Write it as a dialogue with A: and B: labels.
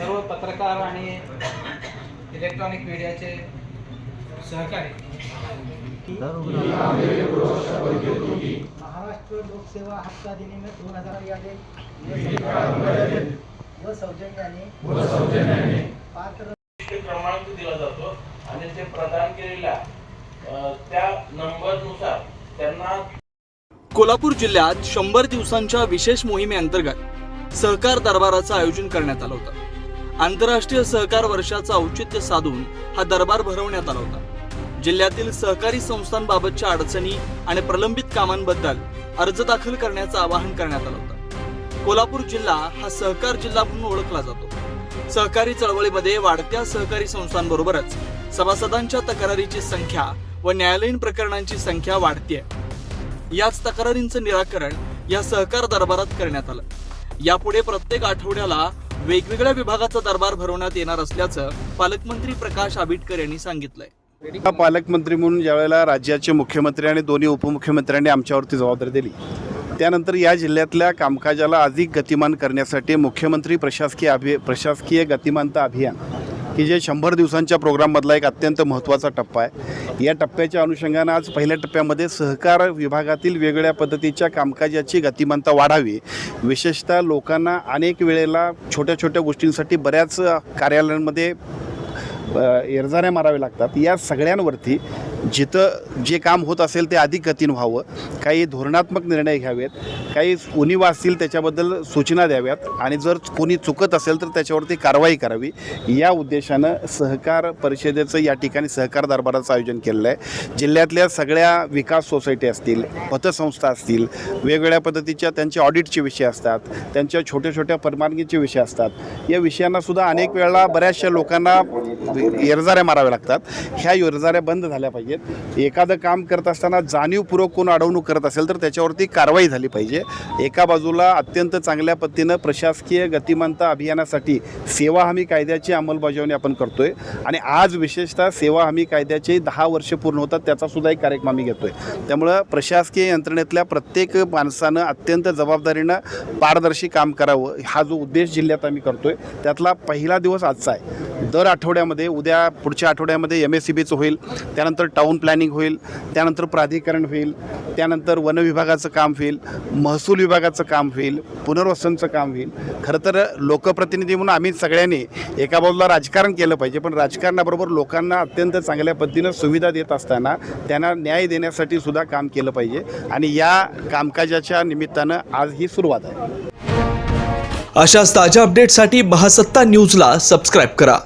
A: सर्व पत्रकार आणि इलेक्ट्रॉनिक मीडियाचे सहकारी.
B: महाराष्ट्र लोकसेवा हक्क अधिनियम दोन हजार यादे व सौजन्याने पात्र
C: क्रमांक दिला जातो आणि ते प्रदान केलेल्या त्या नंबरनुसार त्यांना
D: कोल्हापूर जिल्ह्यात शंभर दिवसांच्या विशेष मोहिमेअंतर्गत सहकार दरबाराचं आयोजन करण्यात आलं होतं. आंतरराष्ट्रीय सहकार वर्षाचं औचित्य साधून हा दरबार भरवण्यात आला होता. जिल्ह्यातील सहकारी संस्थांबाबतच्या अडचणी आणि प्रलंबित कामांबद्दल अर्ज दाखल करण्याचं आवाहन करण्यात आलं होतं. कोल्हापूर जिल्हा हा सहकार जिल्हा म्हणून ओळखला जातो. सहकारी चळवळीमध्ये वाढत्या सहकारी संस्थांबरोबरच सभासदांच्या तक्रारीची संख्या व न्यायालयीन प्रकरणांची संख्या वाढते याच तक्रारींचं निराकरण या सहकार दरबारात करण्यात आलं. यापुढे प्रत्येक आठवड्याला वेगवेगळ्या विभागाचा दरबार भरवण्यात येणार असल्याचं पालकमंत्री प्रकाश आबिटकर यांनी सांगितलंय.
E: पालकमंत्री म्हणून ज्यावेळेला राज्याचे मुख्यमंत्री आणि दोन्ही उपमुख्यमंत्र्यांनी आमच्यावरती जबाबदारी दिली त्यानंतर या जिल्ह्यातल्या कामकाजाला अधिक गतिमान करण्यासाठी मुख्यमंत्री प्रशासकीय अभि प्रशासकीय गतिमानता अभियान की जे शंभर दिवसांच्या प्रोग्राममधला एक अत्यंत महत्त्वाचा टप्पा आहे. या टप्प्याच्या अनुषंगानं आज पहिल्या टप्प्यामध्ये सहकार विभागातील वेगवेगळ्या पद्धतीच्या कामकाजाची गतिमानता वाढावी. विशेषतः लोकांना अनेक वेळेला छोट्या छोट्या गोष्टींसाठी बऱ्याच कार्यालयांमध्ये अ, एरझाऱ्या लागतात. या सगळ्यांवरती जिथं जे काम होत असेल ते अधिक गतीनं व्हावं. काही धोरणात्मक निर्णय घ्यावेत. काही उणीवा असतील त्याच्याबद्दल सूचना द्याव्यात. आणि जर कोणी चुकत असेल तर त्याच्यावरती कारवाई करावी. या उद्देशानं सहकार परिषदेचं या ठिकाणी सहकार दरबाराचं आयोजन केलेलं आहे. जिल्ह्यातल्या सगळ्या विकास सोसायटी असतील पतसंस्था असतील वेगवेगळ्या पद्धतीच्या त्यांचे ऑडिटचे विषय असतात त्यांच्या छोट्या छोट्या परवानगीचे विषय असतात. या विषयांना सुद्धा अनेक वेळेला बऱ्याचशा लोकांना येरजाऱ्या माराव्या लागतात. ह्या येरजाऱ्या बंद झाल्या पाहिजेत एखादं काम करत असताना जाणीवपूर्वक कोण अडवणूक करत असेल तर त्याच्यावरती कारवाई झाली पाहिजे. एका बाजूला अत्यंत चांगल्या पद्धतीनं प्रशासकीय गतिमानता अभियानासाठी सेवा हमी कायद्याची अंमलबजावणी आपण करतोय आणि आज विशेषतः सेवा हमी कायद्याचे दहा वर्ष पूर्ण होतात त्याचासुद्धा एक कार्यक्रम आम्ही घेतोय. त्यामुळं प्रशासकीय यंत्रणेतल्या प्रत्येक माणसानं अत्यंत जबाबदारीनं पारदर्शी काम करावं हा जो उद्देश जिल्ह्यात आम्ही करतोय त्यातला पहिला दिवस आजचा आहे. दर आठवड्यामध्ये उद्या पुढच्या आठवड्यामध्ये एम एस सी बीचं होईल त्यानंतर टाऊन प्लॅनिंग होईल त्यानंतर प्राधिकरण होईल त्यानंतर वन विभागाचं काम होईल महसूल विभागाचं काम होईल पुनर्वसनचं काम होईल. खरं तर लोकप्रतिनिधी म्हणून आम्ही सगळ्यांनी एका बाजूला राजकारण केलं पाहिजे पण राजकारणाबरोबर लोकांना अत्यंत चांगल्या पद्धतीनं सुविधा देत असताना त्यांना न्याय देण्यासाठी सुद्धा काम केलं पाहिजे आणि या कामकाजाच्या निमित्तानं आज ही सुरुवात आहे.
D: अशाच ताज्या अपडेटसाठी महासत्ता न्यूजला सबस्क्राईब करा.